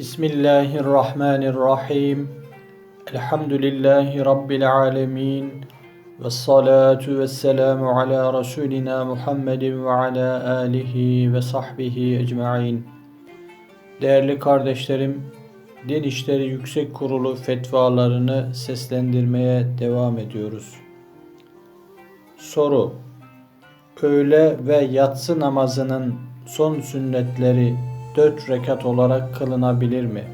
Bismillahirrahmanirrahim. Elhamdülillahi Rabbil alemin. Ve salatu ve selamu ala Resulina Muhammedin ve ala alihi ve sahbihi ecma'in. Değerli kardeşlerim, Din İşleri Yüksek Kurulu fetvalarını seslendirmeye devam ediyoruz. Soru Öğle ve yatsı namazının son sünnetleri dört rekat olarak kılınabilir mi?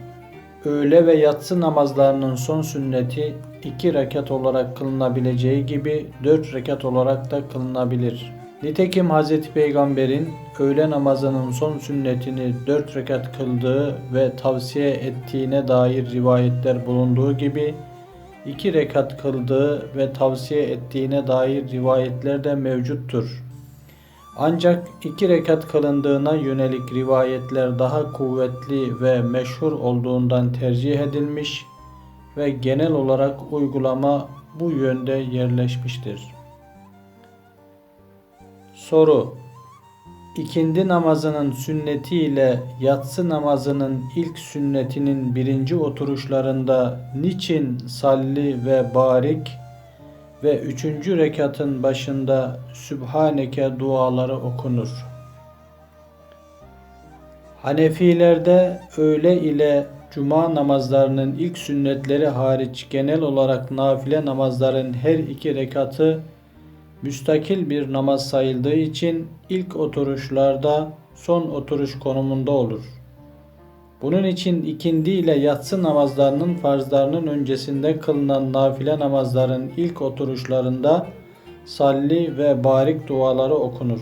Öğle ve yatsı namazlarının son sünneti iki rekat olarak kılınabileceği gibi dört rekat olarak da kılınabilir. Nitekim Hz. Peygamber'in öğle namazının son sünnetini dört rekat kıldığı ve tavsiye ettiğine dair rivayetler bulunduğu gibi iki rekat kıldığı ve tavsiye ettiğine dair rivayetler de mevcuttur. Ancak iki rekat kılındığına yönelik rivayetler daha kuvvetli ve meşhur olduğundan tercih edilmiş ve genel olarak uygulama bu yönde yerleşmiştir. Soru İkindi namazının sünneti ile yatsı namazının ilk sünnetinin birinci oturuşlarında niçin salli ve barik ve üçüncü rekatın başında Sübhaneke duaları okunur. Hanefilerde öğle ile cuma namazlarının ilk sünnetleri hariç genel olarak nafile namazların her iki rekatı müstakil bir namaz sayıldığı için ilk oturuşlarda son oturuş konumunda olur. Bunun için ikindi ile yatsı namazlarının farzlarının öncesinde kılınan nafile namazların ilk oturuşlarında salli ve barik duaları okunur.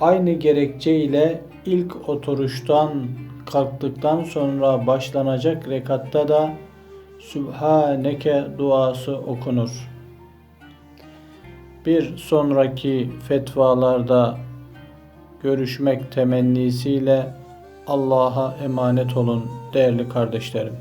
Aynı gerekçe ile ilk oturuştan kalktıktan sonra başlanacak rekatta da Sübhaneke duası okunur. Bir sonraki fetvalarda görüşmek temennisiyle Allah'a emanet olun değerli kardeşlerim.